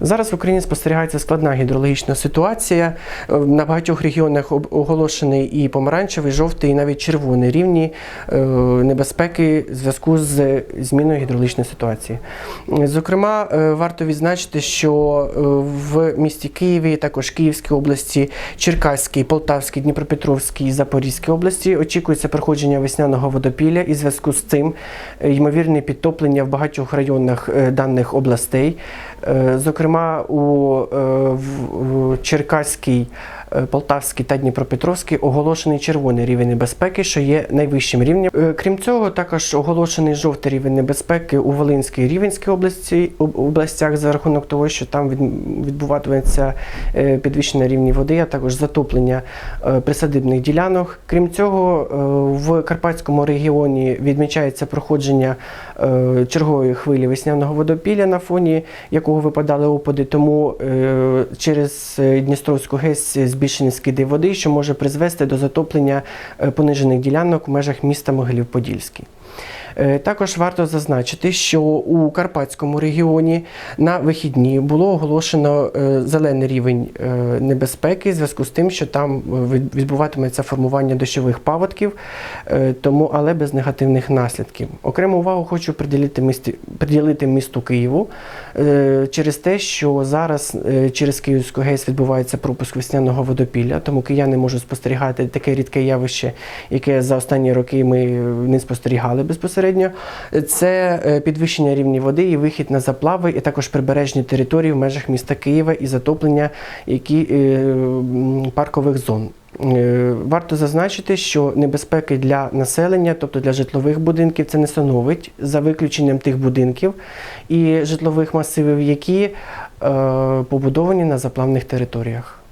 Зараз в Україні спостерігається складна гідрологічна ситуація. Е, На багатьох регіонах оголошений і помаранчевий, жовтий, і навіть червоний рівні е, небезпеки в зв'язку з зміною гідрологічної ситуації. Е, Зокрема, варто відзначити, що в місті Києві, також Київській області, Черкаській, Полтавській, Дніпропетровській, Запорізькій області очікується проходження весняного водопілля і в зв'язку з цим ймовірне підтоплення в багатьох районах даних областей. Е, Зокрема, у е, в- в Черкаській, Полтавській та Дніпропетровській оголошений червоний рівень небезпеки, що є найвищим рівнем. Е, Крім цього, також оголошений жовтий рівень небезпеки у Волинській і Рівенській області областях за рахунок того, що там відбуватиметься е, підвищення рівні води, а також затоплення е, присадибних ділянок. Крім цього, е, в Карпатському регіоні відмічається проходження е, чергової хвилі весняного водопілля, на фоні якого випадали опади. Тому е, через е, Дністровську ГЕС збільшені скиди води, що може призвести до затоплення е, понижених ділянок в межах міста Могилів-Подільський. Е, Також варто зазначити, що у Карпатському регіоні на вихідні було оголошено е, зелений рівень е, небезпеки в зв'язку з тим, що там відбуватиметься формування дощових паводків, тому але без негативних наслідків. Окрему увагу хочу приділити місті приділити місту Києву через те, що зараз через Київську ГЕС відбувається пропуск весняного водопілля, тому кияни можуть спостерігати таке рідке явище, яке за останні роки ми не спостерігали безпосередньо. Це е, підвищення рівня води і вихід на заплави, і також прибережні території в межах міста Києва і затоплення які, е, паркових зон. Е, Варто зазначити, що небезпеки для населення, тобто для житлових будинків, це не становить за виключенням тих будинків і житлових масивів, які побудовані на заплавних територіях.